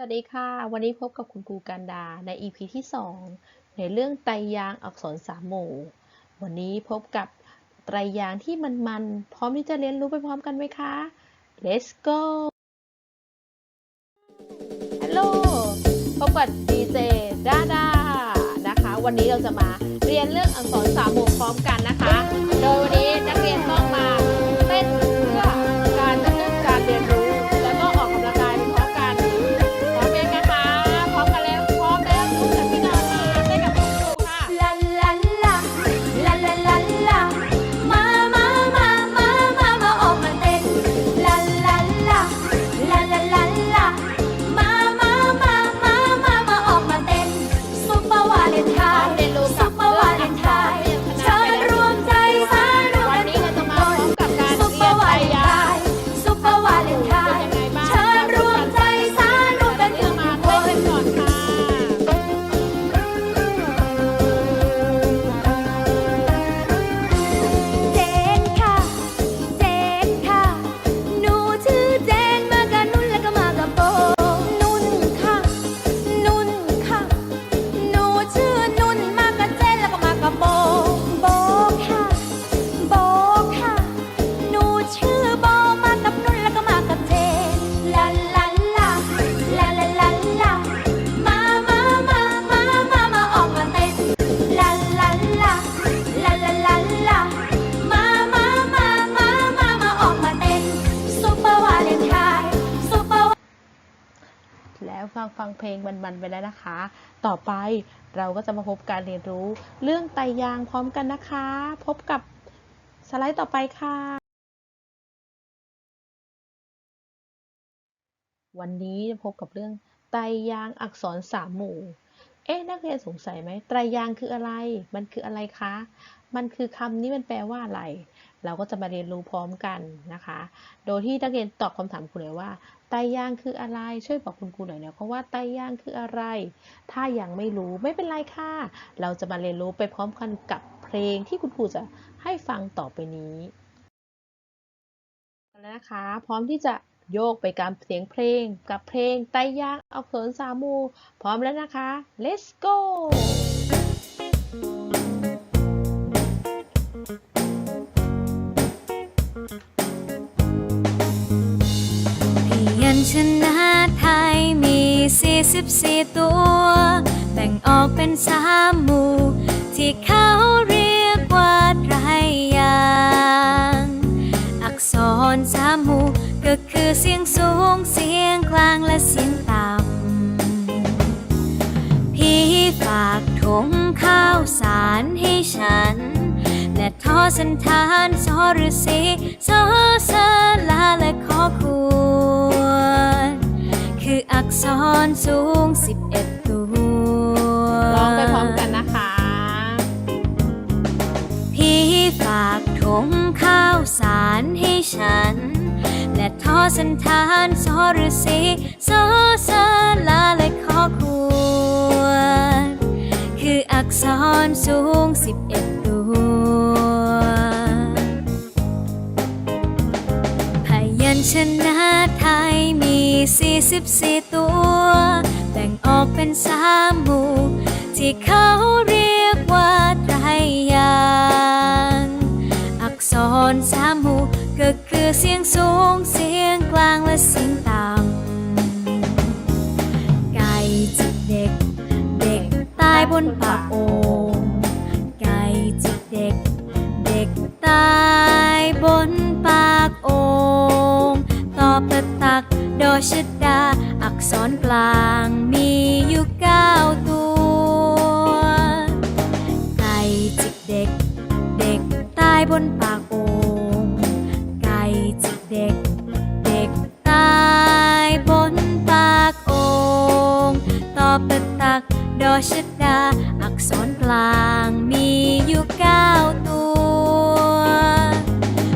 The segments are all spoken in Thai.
สวัสดีค่ะ วันนี้พบกับคุณครูการดาใน EP ที่ 2 ในเรื่องไตรยางค์อักษรสามหมู่ วันนี้พบกับไตรยางค์ที่มันๆ พร้อมที่จะเรียนรู้ไปพร้อมกันไหมคะ Let's go ฮัลโหลพบกับดีเจดาดานะคะ วันนี้เราจะมาเรียนเรื่องอักษรสามหมู่พร้อมกันนะคะ โดยวันนี้นักเรียน ฟังฟังเพลงมันๆไปแล้วนะคะ ต่อไปเราก็จะมาพบการเรียนรู้ เรื่องไตรยางพร้อมกันนะคะ พบกับสไลด์ต่อไปค่ะ วันนี้พบกับเรื่องไตรยางอักษรสามหมู่ เอ๊ะนักเรียนสงสัยไหมไตรยางคืออะไร มันคืออะไรคะ มันคือคำนี้มันแปลว่าอะไร เราก็จะมาเรียนรู้พร้อมกันนะคะ โดยที่นักเรียนตอบคำถามครูหน่อยว่าไตรยางคืออะไร ช่วยบอกคุณครูหน่อยนะเพราะว่าไตรยางคืออะไร ถ้ายังไม่รู้ไม่เป็นไรค่ะ เราจะมาเรียนรู้ไปพร้อมกันกับเพลงที่คุณครูจะให้ฟังต่อไปนี้แล้วนะคะ พร้อมที่จะโยกไปกับเสียงเพลง กับเพลงไตรยางอักษรสามู พร้อมแล้วนะคะ let's go 44ตัว แบ่งออกเป็นสามหมู่ ที่เขาเรียกว่าไตรยางอักษรสามหมู่ก็คือเสียงสูงเสียงกลางและเสียงต่ำพี่ฝากถุงข้าวสารให้ฉัน และทอสันทานสอฤษีสอสลาและขอควร คืออักษรสูง 11 ตัว ร้องไปพร้อมกันนะคะ พี่ฝากถุงข้าวสารให้ฉัน และทอสันทานสอฤษีสอสลาและขอควร คืออักษรสูง 11 ตัวพยัญชนะไทยมี 44 ตัว แบ่งออกเป็นสามหมู่ ที่เขาเรียกว่าไตรยางอักษรสามหมู่ก็คือเสียงสูงเสียงกลางและเสียงต่ำไก่จิกเด็ก เด็กตายบนปากโอ ชดา อักษรกลางมีอยู่เก้าตัว ไก่จิกเด็ก เด็กตายบนปากโอ่งไก่จิกเด็ก เด็กตายบนปากโอ่งตอบตะตักดอชดา อักษรกลางมีอยู่เก้าตัว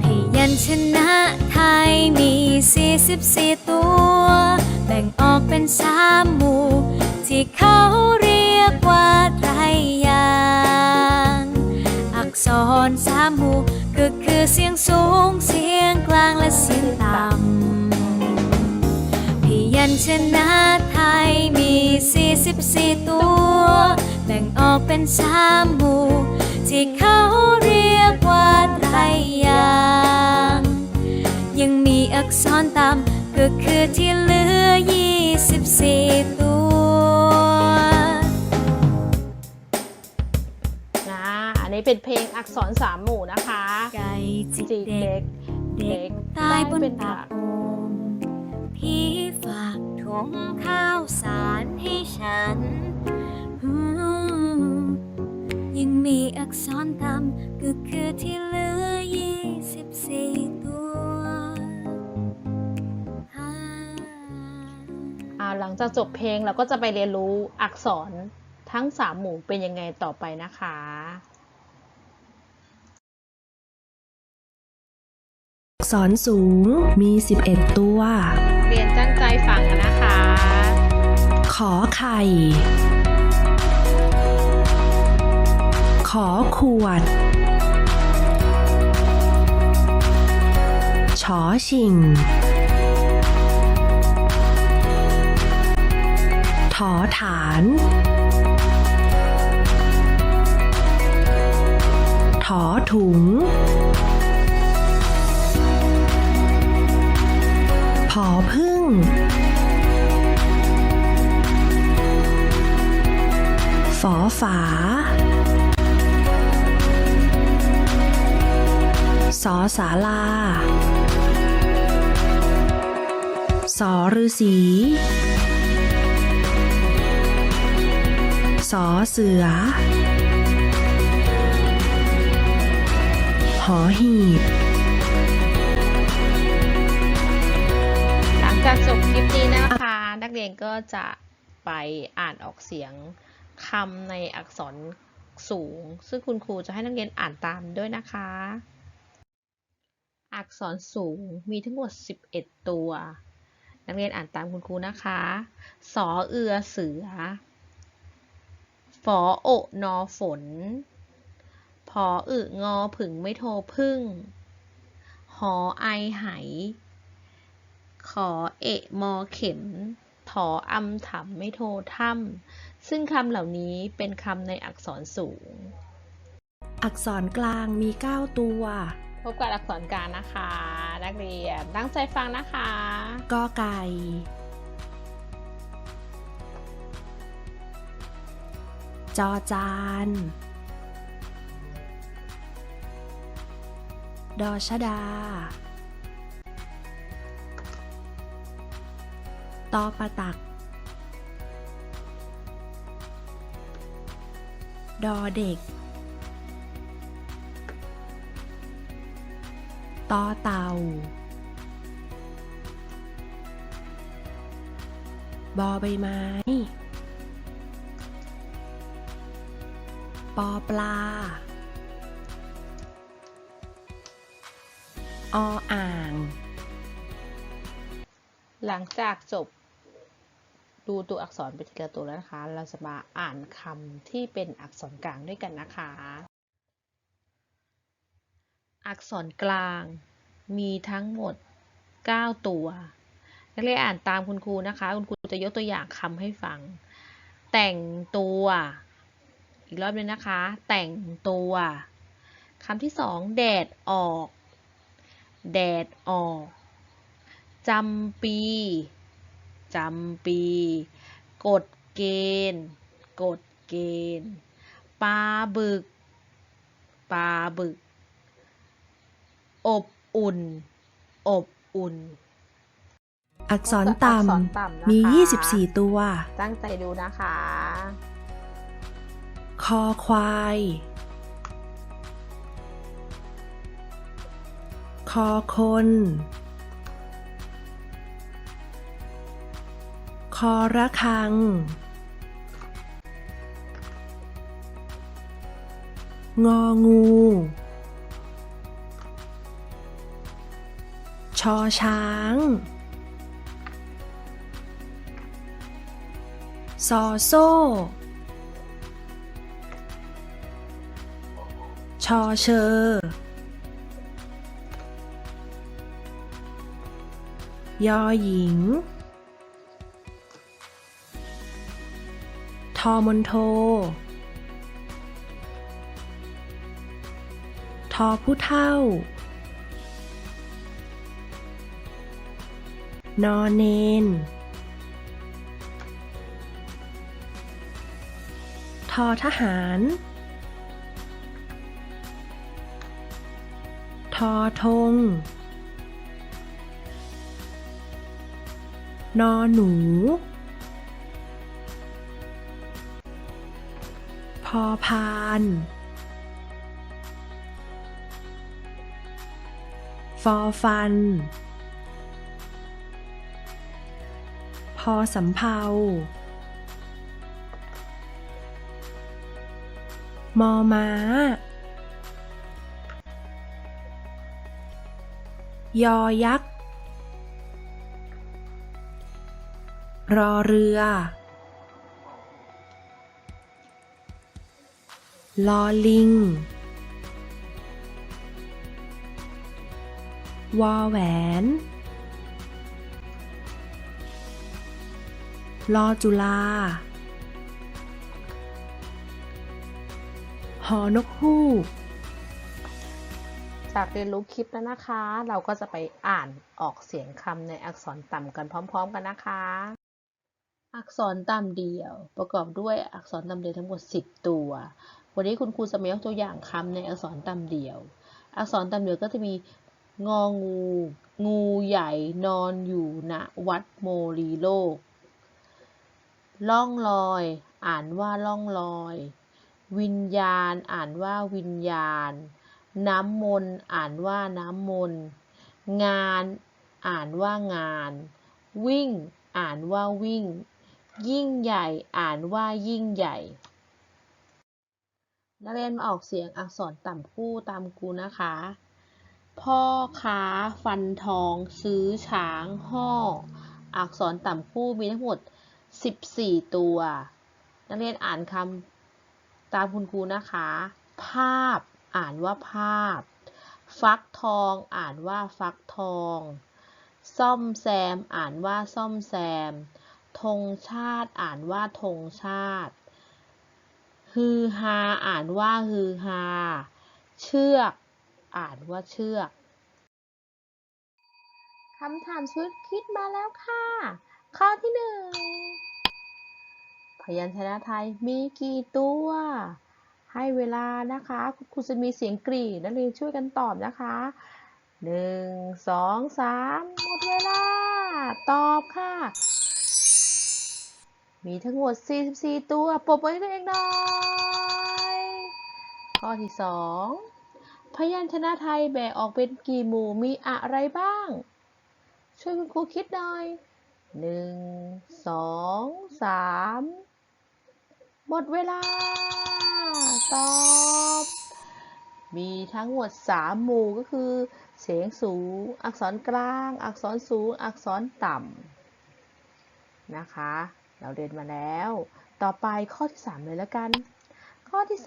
พยัญชนะไทยมี 44 ตัว สามหมู่ ที่เขาเรียกว่าไตรยางอักษรสามหมู่ก็คือเสียงสูงเสียงกลางและเสียงต่ำพยัญชนะไทยมี 44 ตัว แบ่งออกเป็นสามหมู่ ที่เขาเรียกว่าไตรยางยังมีอักษรต่ำก็คือที่เหลือ24 นะอันนี้เป็นเพลงอักษรสามหมู่นะคะไก่จิกจีเด็เด็กกเด็กตายบนปากโอ่งพี่ฝากถุงข้าวสารให้ฉันอืมยังมีอักษรต่ำก็คือที่เหลือ24ตัวอ่าอ่าหลังจากจบเพลงเราก็จะไปเรียนรู้อักษรทั้งสามหมู่เป็นยังไงต่อไปนะคะ ษรสูงมี 11 ตัว เรียนตั้งใจฟังกันนะคะ ขอไข่ ขอขวด ชอชิง ถอฐาน ถอถุง ฝอฝาสอสาลาสอฤษีสอเสือ หอหีบ จากจบคลิปนี้นะคะ นักเรียนก็จะไปอ่านออกเสียงคำในอักษรสูง ซึ่งคุณครูจะให้นักเรียนอ่านตามด้วยนะคะ อักษรสูงมีทั้งหมด 11 ตัว นักเรียนอ่านตามคุณครูนะคะ สอเอือเสือ ฝอโอนอฝน พออึงอผึ่งไม่โทพึ่ง หอไอไห ขอเอะมอเข็มถออำถำไม่โทถ้ำซึ่งคำเหล่านี้เป็นคำในอักษรสูง อักษรกลางมี 9 ตัว พบกับอักษรกลางนะคะ นักเรียนตั้งใจฟังนะคะกอไก่จอจาน ดอชดา ตอประตัก ดอเด็ก ตอเต่า บอใบไม้ ปอปลา ออ่างหลังจากจบ ดูตัวอักษรไปทีละตัวแล้วนะคะ เราจะมาอ่านคำที่เป็นอักษรกลางด้วยกันนะคะ อักษรกลางมีทั้งหมด 9 ตัว นักเรียนอ่านตามคุณครูนะคะ คุณครูจะยกตัวอย่างคำให้ฟัง แต่งตัว อีกรอบหนึงนะคะ แต่งตัวคำที่สองแดดออก แดดออกจำปี จำปี กฎเกณฑ์ กฎเกณฑ์ ปลาบึก ปลาบึก อบอุ่น อบอุ่น อักษรต่อักษรต่ำนะคะำมี 24 ตัว ตั้งใจดูนะคะ คอควาย คอคน คอระคัง งองู ชอช้างซอโซ่ ชอเชอ ยอหญิง มนโท ทอผู้เท่า นอเนน ทอทหาร ทอธงนอหนู พอพานฟอฟัน พอสำเภามอม้า ยอยักษ์ รอเรือ ลอลิง วอแหวน ลอจุลา หอนกฮูก จากเรียนรู้คลิปแล้วนะคะ เราก็จะไปอ่านออกเสียงคำในอักษรต่ำกันพร้อม ๆ กันนะคะอักษรต่ำเดียวประกอบด้วยอักษรต่ำเดียวทั้งหมด 10 ตัว วันนี้คุณครูจะมายกตัวอย่างคำในอักษรต่ำเดียว อักษรต่ำเดียวก็จะมีงองู งูใหญ่นอนอยู่ณวัดโมลีโลก ล่องลอย อ่านว่าล่องลอย วิญญาณ อ่านว่าวิญญาณ น้ำมนต์อ่านว่าน้ำมนต์ งาน อ่านว่างาน วิ่ง อ่านว่าวิ่ง ยิ่งใหญ่ อ่านว่ายิ่งใหญ่ นักเรียนมาออกเสียงอักษรต่ำคู่ตามครูนะคะ พ่อค้าฟันทองซื้อช้างห่อ อักษรต่ำคู่มีทั้งหมด 14 ตัว นักเรียนอ่านคำตามคุณครูนะคะ ภาพอ่านว่าภาพ ฟักทองอ่านว่าฟักทอง ซ่อมแซมอ่านว่าซ่อมแซมธงชาติอ่านว่าธงชาติ ฮือฮาอ่านว่าฮือฮา เชือก อ่านว่าเชือก คำถามชุดคิดมาแล้วค่ะ ข้อที่หนึ่ง พยัญชนะไทยมีกี่ตัว ให้เวลานะคะ คุณครูจะมีเสียงกรีดนักเรียนช่วยกันตอบนะคะหนึ่งสองสามหมดเวลา ตอบค่ะ มีทั้งหมด 44 ตัว ปรบมือให้ตัวเองหน่อย ข้อที่ 2 พยัญชนะไทยแบ่งออกเป็นกี่หมู่มีอะไรบ้าง ช่วยคุณครูคิดหน่อยหนึ่งสองสามหมดเวลา ตอบ มีทั้งหมด 3 หมู่ก็คือ เสียงสูง อักษรกลาง อักษรสูง อักษรต่ำนะคะ เราเรียนมาแล้ว ต่อไปข้อที่ 3 เลยแล้วกัน ข้อที่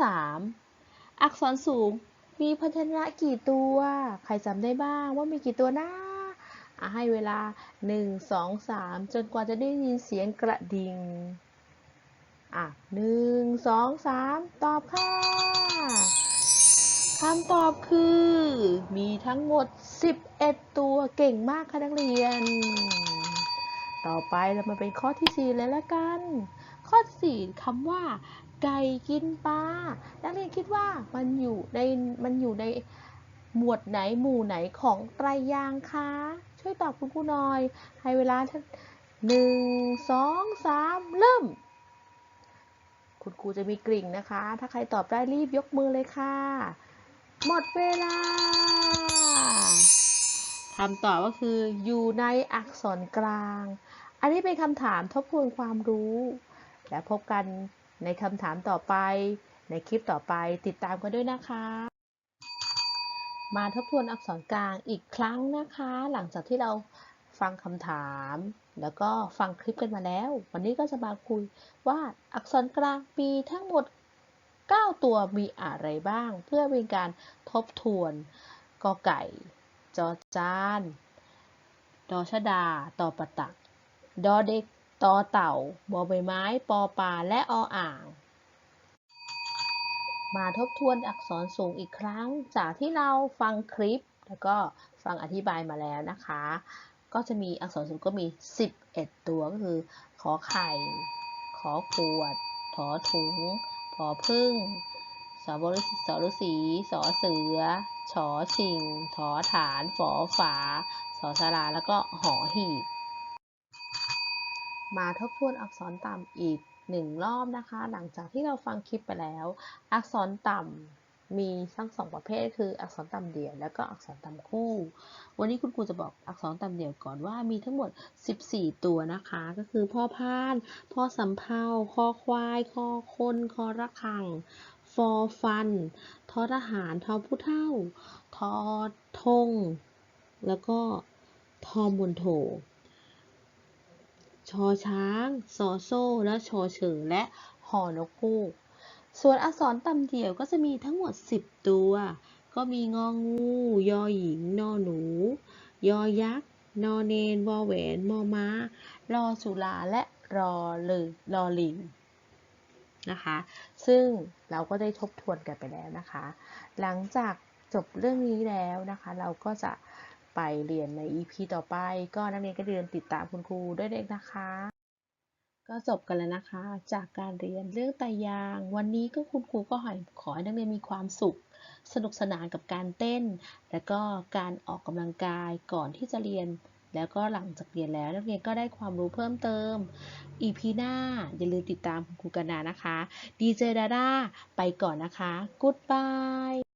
3 อักษรสูงมีพยัญชนะกี่ตัว ใครจำได้บ้างว่ามีกี่ตัวนะให้เวลา 1 2 3 จนกว่าจะได้ยินเสียงกระดิ่ง อะหนึ่งสองสามตอบค่ะคำตอบคือ มีทั้งหมด 11 ตัวเก่งมากค่ะนักเรียน ต่อไปเรามาเป็นข้อที่ 4 เลยละกัน ข้อที่4คำว่า ไก่กินปลานักเรียนคิดว่ามันอยู่ในมันอยู่ในหมวดไหนหมู่ไหนของไตรยางค์คะช่วยตอบคุณครูหน่อย ให้เวลาท่านหนึ่งสองสามเริ่ม คุณครูจะมีกริ่งนะคะ ถ้าใครตอบได้รีบยกมือเลยค่ะ หมดเวลาคำตอบก็คืออยู่ในอักษรกลาง นนี้เป็นคำถามทบทวนความรู้ และพบกันในคำถามต่อไป ในคลิปต่อไปติดตามกันด้วยนะคะ มาทบทวนอักษรกลางอีกครั้งนะคะ หลังจากที่เราฟังคำถาม แล้วก็ฟังคลิปกันมาแล้ว วันนี้ก็จะมาคุยว่าอักษรกลางมีทั้งหมด 9 ตัวมีอะไรบ้าง เพื่อเป็นการทบทวนกอไก่ จอจานดอชดาตอประตัก ดอเด็กตอเต่าบอใบไม้ ปอปลาและออ่าง มาทบทวนอักษรสูงอีกครั้ง จากที่เราฟังคลิป แล้วก็ฟังอธิบายมาแล้วนะคะ ก็จะมีอักษรสูงก็มี 11 ตัวก็คือ ขอไข่ ขอขวด ถอถุงผอพึ่งสบฤษีสฤษีสอเสือชอชิงถอฐาน ฝอฝาสอสาราแล้วก็หอหีบ มาทบทวนอักษรต่ำอีกหนึ่งรอบนะคะ หลังจากที่เราฟังคลิปไปแล้ว อักษรต่ำมีทั้งสองประเภทคืออักษรต่ำเดี่ยว และก็อักษรต่ำคู่ วันนี้คุณครูจะบอกอักษรต่ำเดี่ยวก่อนว่ามีทั้งหมด 14 ตัวนะคะ ก็คือพ่อพาน พ่อสำเภาคอควายคอคนคอระฆังฟอฟันทอทหารทอผู้เท่าทอทง แล้วก็ทอมนโถ ชอช้างซอโซ่ และชอเฉิงและหอนกฮูก ส่วนอักษรต่ำเดี่ยวก็จะมีทั้งหมด 10 ตัว ก็มีงองู ยอหญิง นอหนู ยอยักษ์ นอเนน วอแหวน มอม้า รอสุลา และรอลือรอลิงนะคะ ซึ่งเราก็ได้ทบทวนกันไปแล้วนะคะ หลังจากจบเรื่องนี้แล้วนะคะ เราก็จะ ไปเรียนใน EP ต่อไป ก็นักเรียนก็เรียนติดตามคุณครูด้วยเด็กนะคะ ก็จบกันแล้วนะคะ จากการเรียนเรื่องตรยาง วันนี้ก็คุณครูก็ขอขอให้นักเรียนมีความสุข สนุกสนานกับการเต้น และก็การออกกำลังกายก่อนที่จะเรียนแล้วก็หลังจากเรียนแล้วนักเรียนก็ได้ความรู้เพิ่มเติม EP หน้า อย่าลืมติดตามคุณครูกันนานะคะ ดีเจดาด้าไปก่อนนะคะ Goodbye